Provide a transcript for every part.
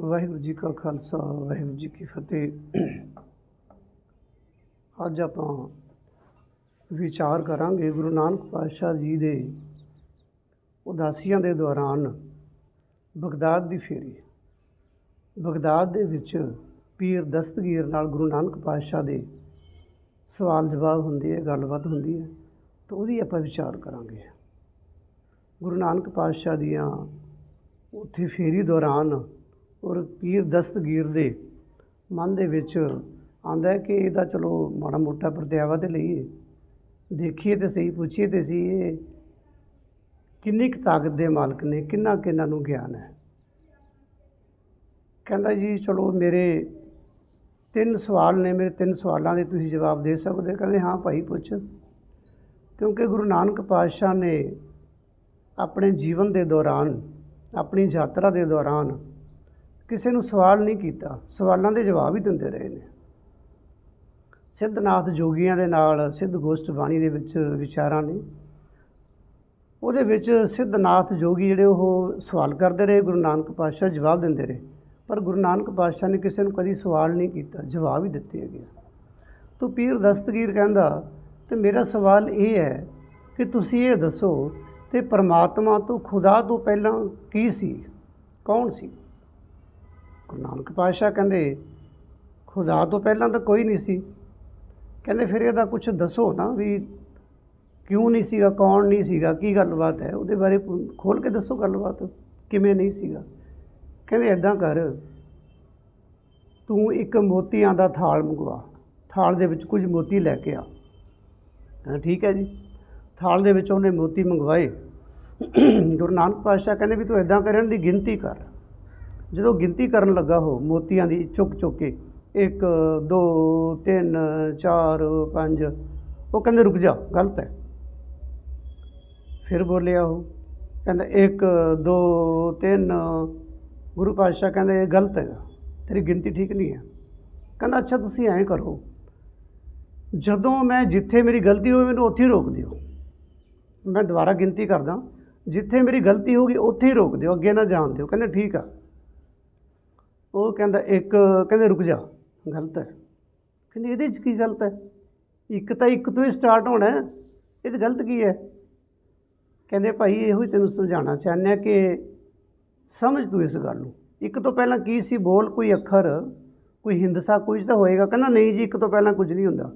ਵਾਹਿਗੁਰੂ ਜੀ ਕਾ ਖਾਲਸਾ, ਵਾਹਿਗੁਰੂ ਜੀ ਕੀ ਫਤਿਹ। ਅੱਜ ਆਪਾਂ ਵਿਚਾਰ ਕਰਾਂਗੇ ਗੁਰੂ ਨਾਨਕ ਪਾਤਸ਼ਾਹ ਜੀ ਦੇ ਉਦਾਸੀਆਂ ਦੇ ਦੌਰਾਨ ਬਗਦਾਦ ਦੀ ਫੇਰੀ। ਬਗਦਾਦ ਦੇ ਵਿੱਚ ਪੀਰ ਦਸਤਗੀਰ ਨਾਲ ਗੁਰੂ ਨਾਨਕ ਪਾਤਸ਼ਾਹ ਦੇ ਸਵਾਲ ਜਵਾਬ ਹੁੰਦੇ ਹੈ ਗੱਲਬਾਤ ਹੁੰਦੀ ਹੈ ਤਾਂ ਉਹਦੀ ਆਪਾਂ ਵਿਚਾਰ ਕਰਾਂਗੇ। ਗੁਰੂ ਨਾਨਕ ਪਾਤਸ਼ਾਹ ਦੀਆਂ ਉੱਥੇ ਫੇਰੀ ਦੌਰਾਨ ਔਰ ਪੀਰ ਦਸਤਗੀਰ ਦੇ ਮਨ ਦੇ ਵਿੱਚ ਆਂਦਾ ਹੈ ਕਿ ਇਹਦਾ ਚਲੋ ਮਾੜਾ ਮੋਟਾ ਪ੍ਰਤਿਆਵਾ ਤੇ ਲਈਏ। ਦੇਖੀਏ ਤੇ ਸਹੀ, ਪੁੱਛੀਏ ਤੇ ਸੀ ਇਹ ਕਿੰਨੀ ਕੁ ਤਾਕਤ ਦੇ ਮਾਲਕ ਨੇ, ਕਿੰਨਾ ਕੁ ਨੂੰ ਗਿਆਨ ਹੈ। ਕਹਿੰਦਾ ਜੀ, ਚਲੋ ਮੇਰੇ ਤਿੰਨ ਸਵਾਲ ਨੇ, ਮੇਰੇ ਤਿੰਨ ਸਵਾਲਾਂ ਦੇ ਤੁਸੀਂ ਜਵਾਬ ਦੇ ਸਕਦੇ ਹੋ? ਕਹਿੰਦੇ, ਹਾਂ ਭਾਈ, ਪੁੱਛ। ਕਿਉਂਕਿ ਗੁਰੂ ਨਾਨਕ ਪਾਤਸ਼ਾਹ ਨੇ ਆਪਣੇ ਜੀਵਨ ਦੇ ਦੌਰਾਨ, ਆਪਣੀ ਯਾਤਰਾ ਦੇ ਦੌਰਾਨ ਕਿਸੇ ਨੂੰ ਸਵਾਲ ਨਹੀਂ ਕੀਤਾ। ਸਵਾਲਾਂ ਦੇ ਜਵਾਬ ਹੀ ਦਿੰਦੇ ਰਹੇ ਨੇ। ਸਿੱਧਨਾਥ ਜੋਗੀਆਂ ਦੇ ਨਾਲ ਸਿੱਧ ਗੋਸ਼ਟ ਬਾਣੀ ਦੇ ਵਿੱਚ ਵਿਚਾਰਾਂ ਨੇ। ਉਹਦੇ ਵਿੱਚ ਸਿੱਧਨਾਥ ਜੋਗੀ ਜਿਹੜੇ ਉਹ ਸਵਾਲ ਕਰਦੇ ਰਹੇ, ਗੁਰੂ ਨਾਨਕ ਪਾਤਸ਼ਾਹ ਜਵਾਬ ਦਿੰਦੇ ਰਹੇ। ਪਰ ਗੁਰੂ ਨਾਨਕ ਪਾਤਸ਼ਾਹ ਨੇ ਕਿਸੇ ਨੂੰ ਕਦੀ ਸਵਾਲ ਨਹੀਂ ਕੀਤਾ, ਜਵਾਬ ਹੀ ਦਿੱਤੇ ਹੈਗੇ ਤੋ ਪੀਰ ਦਸਤਗੀਰ ਕਹਿੰਦਾ, ਤੇ ਮੇਰਾ ਸਵਾਲ ਇਹ ਹੈ ਕਿ ਤੁਸੀਂ ਇਹ ਦੱਸੋ, ਤੇ ਪਰਮਾਤਮਾ ਤੋਂ, ਖੁਦਾ ਤੋਂ ਪਹਿਲਾਂ ਕੀ ਸੀ? ਕੌਣ ਸੀ? ਗੁਰੂ ਨਾਨਕ ਪਾਤਸ਼ਾਹ ਕਹਿੰਦੇ, ਖੁਦਾ ਤੋਂ ਪਹਿਲਾਂ ਤਾਂ ਕੋਈ ਨਹੀਂ ਸੀ। ਕਹਿੰਦੇ, ਫਿਰ ਇਹਦਾ ਕੁਝ ਦੱਸੋ ਨਾ ਵੀ ਕਿਉਂ ਨਹੀਂ ਸੀਗਾ, ਕੌਣ ਨਹੀਂ ਸੀਗਾ, ਕੀ ਗੱਲਬਾਤ ਹੈ? ਉਹਦੇ ਬਾਰੇ ਖੋਲ ਕੇ ਦੱਸੋ ਗੱਲਬਾਤ, ਕਿਵੇਂ ਨਹੀਂ ਸੀਗਾ? ਕਹਿੰਦੇ ਐਦਾਂ ਕਰ, ਤੂੰ ਇੱਕ ਮੋਤੀਆਂ ਦਾ ਥਾਲ ਮੰਗਵਾ, ਥਾਲ ਦੇ ਵਿੱਚ ਕੁਝ ਮੋਤੀ ਲੈ ਕੇ ਆ। ਕਹਿੰਦਾ, ਠੀਕ ਹੈ ਜੀ। ਥਾਲ ਦੇ ਵਿੱਚ ਉਹਨੇ ਮੋਤੀ ਮੰਗਵਾਏ। ਗੁਰੂ ਨਾਨਕ ਪਾਤਸ਼ਾਹ ਕਹਿੰਦੇ ਵੀ ਤੂੰ ਐਦਾਂ ਕਰਨ ਦੀ ਗਿਣਤੀ ਕਰ। ਜਦੋਂ ਗਿਣਤੀ ਕਰਨ ਲੱਗਾ ਉਹ ਮੋਤੀਆਂ ਦੀ ਚੁੱਕ ਚੁੱਕ ਕੇ 1 2 3 4 5 ਉਹ ਕਹਿੰਦੇ ਰੁਕ ਜਾ, ਗਲਤ ਹੈ। ਫਿਰ ਬੋਲਿਆ ਉਹ, ਕਹਿੰਦਾ 1 2 3 ਗੁਰੂ ਪਾਤਸ਼ਾਹ ਕਹਿੰਦੇ ਇਹ ਗਲਤ ਹੈਗਾ, ਤੇਰੀ ਗਿਣਤੀ ਠੀਕ ਨਹੀਂ ਹੈ। ਕਹਿੰਦਾ ਅੱਛਾ ਤੁਸੀਂ ਐਂ ਕਰੋ, ਜਦੋਂ ਮੈਂ ਜਿੱਥੇ ਮੇਰੀ ਗਲਤੀ ਹੋਵੇ ਮੈਨੂੰ ਉੱਥੇ ਹੀ ਰੋਕ ਦਿਓ। ਮੈਂ ਦੁਬਾਰਾ ਗਿਣਤੀ ਕਰਦਾ, ਜਿੱਥੇ ਮੇਰੀ ਗਲਤੀ ਹੋਗੀ ਉੱਥੇ ਹੀ ਰੋਕ ਦਿਓ, ਅੱਗੇ ਨਾ ਜਾਣ ਦਿਓ, ਕਹਿੰਦੇ ਠੀਕ ਆ। ਉਹ ਕਹਿੰਦਾ, ਇੱਕ ਕਹਿੰਦੇ ਰੁਕ ਜਾ, ਗਲਤ ਹੈ। ਕਹਿੰਦੇ, ਇਹਦੇ 'ਚ ਕੀ ਗਲਤ ਹੈ? ਇੱਕ ਤਾਂ ਇੱਕ ਤੋਂ ਹੀ ਸਟਾਰਟ ਹੋਣਾ ਹੈ। ਇਹ ਤਾਂ ਗਲਤ ਕੀ ਹੈ? ਕਹਿੰਦੇ, ਭਾਈ, ਇਹੋ ਹੀ ਤੈਨੂੰ ਸਮਝਾਉਣਾ ਚਾਹੁੰਦੇ ਹਾਂ ਕਿ ਸਮਝ ਤੂੰ ਇਸ ਗੱਲ ਨੂੰ। ਇੱਕ ਤੋਂ ਪਹਿਲਾਂ ਕੀ ਸੀ? ਬੋਲ, ਕੋਈ ਅੱਖਰ, ਕੋਈ ਹਿੰਦਸਾ, ਕੁਝ ਤਾਂ ਹੋਏਗਾ। ਕਹਿੰਦਾ, ਨਹੀਂ ਜੀ, ਇੱਕ ਤੋਂ ਪਹਿਲਾਂ ਕੁਝ ਨਹੀਂ ਹੁੰਦਾ।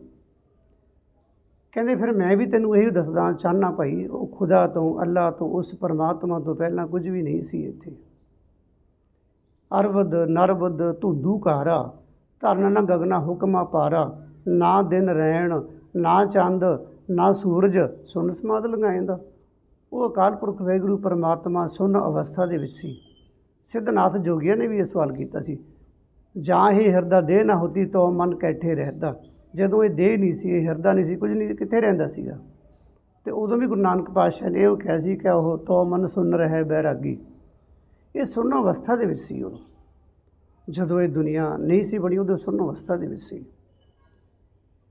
ਕਹਿੰਦੇ, ਫਿਰ ਮੈਂ ਵੀ ਤੈਨੂੰ ਇਹੀ ਦੱਸਦਾ ਚਾਹਨਾ ਭਾਈ, ਉਹ ਖੁਦਾ ਤੋਂ ਅੱਲਾ ਤੋਂ, ਉਸ ਪਰਮਾਤਮਾ ਤੋਂ ਪਹਿਲਾਂ ਕੁਝ ਵੀ ਨਹੀਂ ਸੀ ਇੱਥੇ। ਅਰਵਦ ਨਰਵਦ ਧੁੰਦੂ ਕਾਰਾ ਧਰਨ ਨ ਗਗਨਾ ਹੁਕਮਾ ਪਾਰਾ ਨਾ ਦਿਨ ਰਹਿਣ ਨਾ ਚੰਦ ਨਾ ਸੂਰਜ ਸੁਨ ਸਮਾਦ ਲੰਘਾਇਂਦਾ। ਉਹ ਅਕਾਲ ਪੁਰਖ ਵੈਗੁਰੂ ਪਰਮਾਤਮਾ ਸੁਨ ਅਵਸਥਾ ਦੇ ਵਿੱਚ ਸੀ। ਸਿੱਧਨਾਥ ਜੋਗੀਆਂ ਨੇ ਵੀ ਇਹ ਸਵਾਲ ਕੀਤਾ ਸੀ। ਜਾਂ ਹੀ ਹਿਰਦਾ ਦੇਹ ਨਾ ਹੁੰਦੀ ਤੋ ਮਨ ਕੈਠੇ ਰਹਿਦਾ। ਜਦੋਂ ਇਹ ਦੇਹ ਨਹੀਂ ਸੀ ਇਹ ਹਿਰਦਾ ਨਹੀਂ ਸੀ ਕੁਝ ਨਹੀਂ ਸੀ, ਕਿੱਥੇ ਰਹਿੰਦਾ ਸੀਗਾ? ਤੇ ਉਦੋਂ ਵੀ ਗੁਰੂ ਨਾਨਕ ਪਾਤਸ਼ਾਹ ਨੇ ਇਹ ਕਿਹਾ ਸੀ ਕਿ ਉਹ ਤੋ ਮਨ ਸੁਨ ਰਹੇ ਬੈਰਾਗੀ। ਇਹ ਸੁਣਨ ਅਵਸਥਾ ਦੇ ਵਿੱਚ ਸੀ ਉਹ। ਜਦੋਂ ਇਹ ਦੁਨੀਆ ਨਹੀਂ ਸੀ ਬਣੀ, ਉਦੋਂ ਸੁਣਨ ਅਵਸਥਾ ਦੇ ਵਿੱਚ ਸੀ।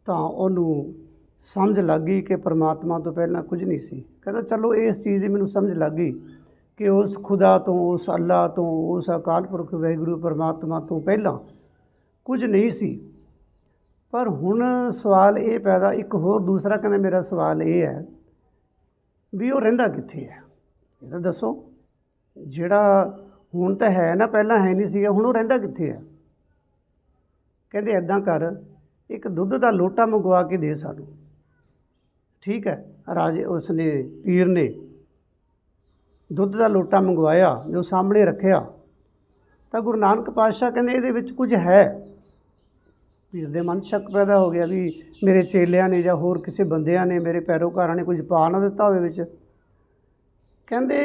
ਤਾਂ ਉਹਨੂੰ ਸਮਝ ਲੱਗ ਗਈ ਕਿ ਪਰਮਾਤਮਾ ਤੋਂ ਪਹਿਲਾਂ ਕੁਝ ਨਹੀਂ ਸੀ। ਕਹਿੰਦਾ, ਚਲੋ ਇਸ ਚੀਜ਼ ਦੀ ਮੈਨੂੰ ਸਮਝ ਲੱਗ ਗਈ ਕਿ ਉਸ ਖੁਦਾ ਤੋਂ, ਉਸ ਅੱਲਾ ਤੋਂ, ਉਸ ਅਕਾਲ ਪੁਰਖ ਵਾਹਿਗੁਰੂ ਪਰਮਾਤਮਾ ਤੋਂ ਪਹਿਲਾਂ ਕੁਝ ਨਹੀਂ ਸੀ। ਪਰ ਹੁਣ ਸਵਾਲ ਇਹ ਪੈਦਾ, ਇੱਕ ਹੋਰ ਦੂਸਰਾ ਕਹਿੰਦਾ, ਮੇਰਾ ਸਵਾਲ ਇਹ ਹੈ ਵੀ ਉਹ ਰਹਿੰਦਾ ਕਿੱਥੇ ਹੈ? ਇਹ ਤਾਂ ਦੱਸੋ। ਜਿਹੜਾ ਹੁਣ ਤਾਂ ਹੈ ਨਾ, ਪਹਿਲਾਂ ਹੈ ਨਹੀਂ ਸੀਗਾ, ਹੁਣ ਉਹ ਰਹਿੰਦਾ ਕਿੱਥੇ ਆ? ਕਹਿੰਦੇ ਐਦਾਂ ਕਰ, ਇੱਕ ਦੁੱਧ ਦਾ ਲੋਟਾ ਮੰਗਵਾ ਕੇ ਦੇ ਸਾਨੂੰ। ਠੀਕ ਹੈ, ਰਾਜੇ ਉਸ ਨੇ ਪੀਰ ਨੇ ਦੁੱਧ ਦਾ ਲੋਟਾ ਮੰਗਵਾਇਆ, ਜੋ ਸਾਹਮਣੇ ਰੱਖਿਆ। ਤਾਂ ਗੁਰੂ ਨਾਨਕ ਪਾਤਸ਼ਾਹ ਕਹਿੰਦੇ ਇਹਦੇ ਵਿੱਚ ਕੁਝ ਹੈ? ਪੀਰ ਦੇ ਮਨ ਸ਼ੱਕ ਪੈਦਾ ਹੋ ਗਿਆ ਵੀ ਮੇਰੇ ਚੇਲਿਆਂ ਨੇ ਜਾਂ ਹੋਰ ਕਿਸੇ ਬੰਦਿਆਂ ਨੇ ਮੇਰੇ ਪੈਰੋਕਾਰਾਂ ਨੇ ਕੁਝ ਪਾ ਨਾ ਦਿੱਤਾ ਹੋਵੇ ਵਿੱਚ। ਕਹਿੰਦੇ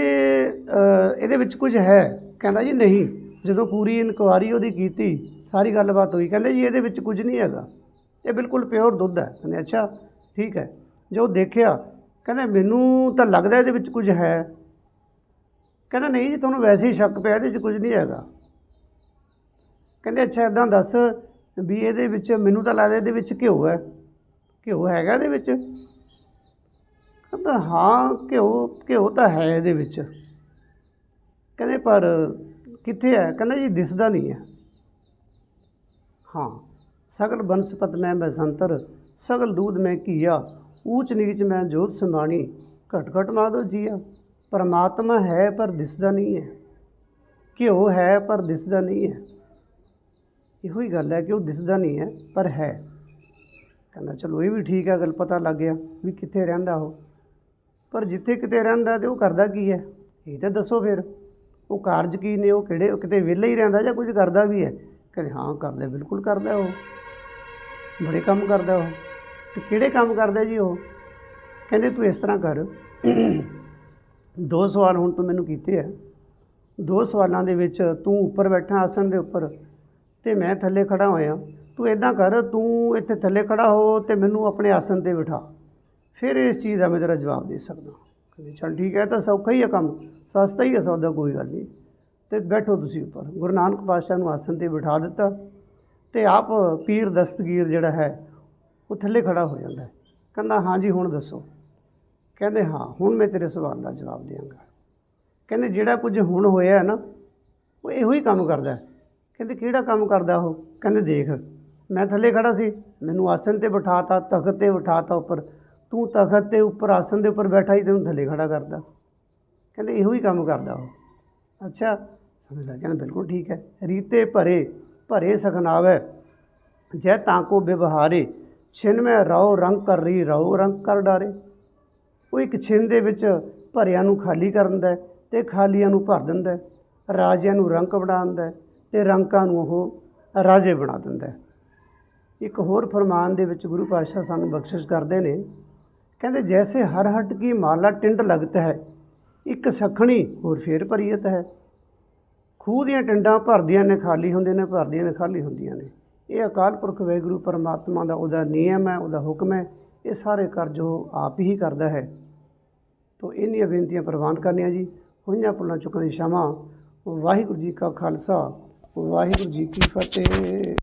ਇਹਦੇ ਵਿੱਚ ਕੁਝ ਹੈ। ਕਹਿੰਦਾ ਜੀ, ਨਹੀਂ, ਜਦੋਂ ਪੂਰੀ ਇਨਕੁਆਰੀ ਉਹਦੀ ਕੀਤੀ, ਸਾਰੀ ਗੱਲਬਾਤ ਹੋਈ। ਕਹਿੰਦੇ ਜੀ, ਇਹਦੇ ਵਿੱਚ ਕੁਝ ਨਹੀਂ ਹੈਗਾ। ਇਹ ਬਿਲਕੁਲ ਪਿਓਰ ਦੁੱਧ ਹੈ। ਕਹਿੰਦੇ, ਅੱਛਾ, ਠੀਕ ਹੈ। ਜੋ ਦੇਖਿਆ, ਕਹਿੰਦੇ, ਮੈਨੂੰ ਤਾਂ ਲੱਗਦਾ ਇਹਦੇ ਵਿੱਚ ਕੁਝ ਹੈ। ਕਹਿੰਦਾ, ਨਹੀਂ ਜੀ, ਤੁਹਾਨੂੰ ਵੈਸੇ ਹੀ ਸ਼ੱਕ ਪਿਆ, ਇਹਦੇ ਵਿੱਚ ਕੁਝ ਨਹੀਂ ਹੈਗਾ। ਕਹਿੰਦੇ, ਅੱਛਾ ਇਦਾਂ ਦੱਸ ਵੀ ਇਹਦੇ ਵਿੱਚ, ਮੈਨੂੰ ਤਾਂ ਲੱਗਦਾ ਇਹਦੇ ਵਿੱਚ ਘਿਓ ਹੈ। ਘਿਓ ਹੈਗਾ ਇਹਦੇ ਵਿੱਚ? ਕਹਿੰਦਾ, ਹਾਂ, ਘਿਓ ਘਿਓ ਤਾਂ ਹੈ ਇਹਦੇ ਵਿੱਚ। ਕਹਿੰਦੇ, ਪਰ ਕਿੱਥੇ ਹੈ? ਕਹਿੰਦਾ, ਜੀ, ਦਿਸਦਾ ਨਹੀਂ ਹੈ। ਹਾਂ, ਸਗਲ ਬਨਸਪਤ ਮੈਂ ਬਸੰਤਰ, ਸਗਲ ਦੂਧ ਮੈਂ ਕੀਆ ਊਚ ਨੀਚ ਮੈਂ ਜੋਤ ਸਮਾਣੀ ਘਟ ਘਟ ਮਾਧੋ ਜੀਆ ਪਰਮਾਤਮਾ ਹੈ, ਪਰ ਦਿਸਦਾ ਨਹੀਂ ਹੈ। ਘਿਓ ਹੈ, ਪਰ ਦਿਸਦਾ ਨਹੀਂ ਹੈ। ਇਹੋ ਹੀ ਗੱਲ ਹੈ ਕਿ ਉਹ ਦਿਸਦਾ ਨਹੀਂ ਹੈ, ਪਰ ਹੈ। ਕਹਿੰਦਾ, ਚਲੋ, ਇਹ ਵੀ ਠੀਕ ਹੈ ਗੱਲ ਪਤਾ ਲੱਗ ਗਿਆ ਵੀ ਕਿੱਥੇ ਰਹਿੰਦਾ ਉਹ। ਪਰ ਜਿੱਥੇ ਕਿਤੇ ਰਹਿੰਦਾ ਤੇ ਉਹ ਕਰਦਾ ਕੀ ਹੈ? ਇਹ ਤਾਂ ਦੱਸੋ ਫਿਰ। ਉਹ ਕਾਰਜ ਕੀ ਨੇ? ਉਹ ਕਿਹੜੇ? ਉਹ ਕਿਤੇ ਵਿਹਲਾ ਹੀ ਰਹਿੰਦਾ ਜਾਂ ਕੁਝ ਕਰਦਾ ਵੀ ਹੈ? ਕਹਿੰਦੇ, ਹਾਂ, ਕਰਦਾ, ਬਿਲਕੁਲ ਕਰਦਾ ਉਹ। ਬੜੇ ਕੰਮ ਕਰਦਾ ਉਹ। ਤੇ ਕਿਹੜੇ ਕੰਮ ਕਰਦਾ ਜੀ ਉਹ? ਕਹਿੰਦੇ, ਤੂੰ ਇਸ ਤਰ੍ਹਾਂ ਕਰ। ਦੋ ਸਵਾਲ ਹੁਣ ਤੂੰ ਮੈਨੂੰ ਕੀਤੇ ਆ। ਦੋ ਸਵਾਲਾਂ ਦੇ ਵਿੱਚ ਤੂੰ ਉੱਪਰ ਬੈਠਾ ਆਸਣ ਦੇ ਉੱਪਰ ਤੇ ਮੈਂ ਥੱਲੇ ਖੜਾ ਹੋਇਆ। ਤੂੰ ਇਦਾਂ ਕਰ, ਤੂੰ ਇੱਥੇ ਥੱਲੇ ਖੜਾ ਹੋ ਤੇ ਮੈਨੂੰ ਆਪਣੇ ਆਸਣ ਤੇ ਬਿਠਾ। ਫਿਰ ਇਸ ਚੀਜ਼ ਦਾ ਮੈਂ ਤੇਰਾ ਜਵਾਬ ਦੇ ਸਕਦਾ ਕਹਿੰਦੇ, ਚਲ ਠੀਕ ਹੈ ਤਾਂ ਸੌਖਾ ਹੀ ਹੈ ਕੰਮ, ਸਸਤਾ ਹੀ ਹੈ ਸੌਦਾ, ਕੋਈ ਗੱਲ ਨਹੀਂ। ਤੇ ਬੈਠੋ ਤੁਸੀਂ ਉੱਪਰ। ਗੁਰੂ ਨਾਨਕ ਪਾਤਸ਼ਾਹ ਨੂੰ ਆਸਣ ਤੇ ਬਿਠਾ ਦਿੱਤਾ ਤੇ ਆਪ ਪੀਰ ਦਸਤਗੀਰ ਜਿਹੜਾ ਹੈ, ਉਹ ਥੱਲੇ ਖੜਾ ਹੋ ਜਾਂਦਾ ਕਹਿੰਦਾ, ਹਾਂ ਜੀ, ਹੁਣ ਦੱਸੋ। ਕਹਿੰਦੇ, ਹਾਂ, ਹੁਣ ਮੈਂ ਤੇਰੇ ਸਵਾਲ ਦਾ ਜਵਾਬ ਦਿਆਂਗਾ ਕਹਿੰਦੇ, ਜਿਹੜਾ ਕੁਝ ਹੁਣ ਹੋਇਆ ਹੈ ਨਾ, ਉਹ ਇਹੋ ਹੀ ਕੰਮ ਕਰਦਾ ਕਹਿੰਦੇ, ਕਿਹੜਾ ਕੰਮ ਕਰਦਾ ਉਹ? ਕਹਿੰਦੇ, ਦੇਖ, ਮੈਂ ਥੱਲੇ ਖੜਾ ਸੀ, ਮੈਨੂੰ ਆਸਨ ਤੇ ਬਿਠਾਤਾ, ਤਖਤ ਤੇ ਬਿਠਾਤਾ ਉੱਪਰ। ਤੂੰ ਤਖਤ ਤੇ ਉੱਪਰ ਆਸਨ ਦੇ ਉੱਪਰ ਬੈਠਾ ਹੀ ਤੈਨੂੰ ਥੱਲੇ ਖੜਾ ਕਰਦਾ। ਕਹਿੰਦੇ ਇਹੋ ਹੀ ਕੰਮ ਕਰਦਾ ਉਹ। ਅੱਛਾ, ਸਮਝ ਲੱਗ ਗਿਆ ਨਾ, ਬਿਲਕੁਲ ਠੀਕ ਹੈ। ਰੀਤੇ ਭਰੇ ਭਰੇ ਸਖਨਾਵੇ, ਜੈ ਤਾਂ ਕੋ ਵਿਵਹਾਰੇ, ਛਿਨ ਮੈਂ ਰਉ ਰੰਗ ਕਰ ਰਹੀ ਰਉ ਰੰਗ ਕਰ ਡਾਰੇ। ਉਹ ਇੱਕ ਛਿਨ ਦੇ ਵਿੱਚ ਭਰਿਆਂ ਨੂੰ ਖਾਲੀ ਕਰ ਦਿੰਦਾ ਹੈ ਤੇ ਖਾਲੀਆਂ ਨੂੰ ਭਰ ਦਿੰਦਾ ਰਾਜਿਆਂ ਨੂੰ ਰੰਕ ਬਣਾ ਦਿੰਦਾ ਹੈ ਤੇ ਰੰਕਾਂ ਨੂੰ ਉਹ ਰਾਜੇ ਬਣਾ ਦਿੰਦਾ ਇੱਕ ਹੋਰ ਫਰਮਾਨ ਦੇ ਵਿੱਚ ਗੁਰੂ ਪਾਤਸ਼ਾਹ ਸਾਨੂੰ ਬਖਸ਼ਿਸ਼ ਕਰਦੇ ਨੇ ਕਹਿੰਦੇ ਜੈਸੇ ਹਰ ਹਟ ਕੀ ਮਾਲਾ ਟਿੰਡ ਲਗਤ ਹੈ, ਇੱਕ ਸਖਣੀ ਹੋਰ ਫੇਰ ਭਰੀਅਤ ਹੈ। ਖੂਹ ਦੀਆਂ ਟਿੰਡਾਂ ਭਰਦੀਆਂ ਨੇ, ਖਾਲੀ ਹੁੰਦੇ ਨੇ, ਭਰਦੀਆਂ ਨੇ, ਖਾਲੀ ਹੁੰਦੀਆਂ ਨੇ। ਇਹ ਅਕਾਲ ਪੁਰਖ ਵਾਹਿਗੁਰੂ ਪਰਮਾਤਮਾ ਦਾ ਉਹਦਾ ਨਿਯਮ ਹੈ, ਉਹਦਾ ਹੁਕਮ ਹੈ, ਇਹ ਸਾਰੇ ਕਾਰਜ ਉਹ ਆਪ ਹੀ ਕਰਦਾ ਹੈ। ਤੋ ਇੰਨੀਆਂ ਬੇਨਤੀਆਂ ਪ੍ਰਵਾਨ ਕਰਨੀਆਂ ਜੀ। ਹੋਈਆਂ ਪੁੱਲਾਂ ਚੁੱਕਣ ਦੀ ਸ਼ਮਾ, ਵਾਹਿਗੁਰੂ ਜੀ ਕਾ ਖਾਲਸਾ, ਵਾਹਿਗੁਰੂ ਜੀ ਕੀ ਫਤਿਹ।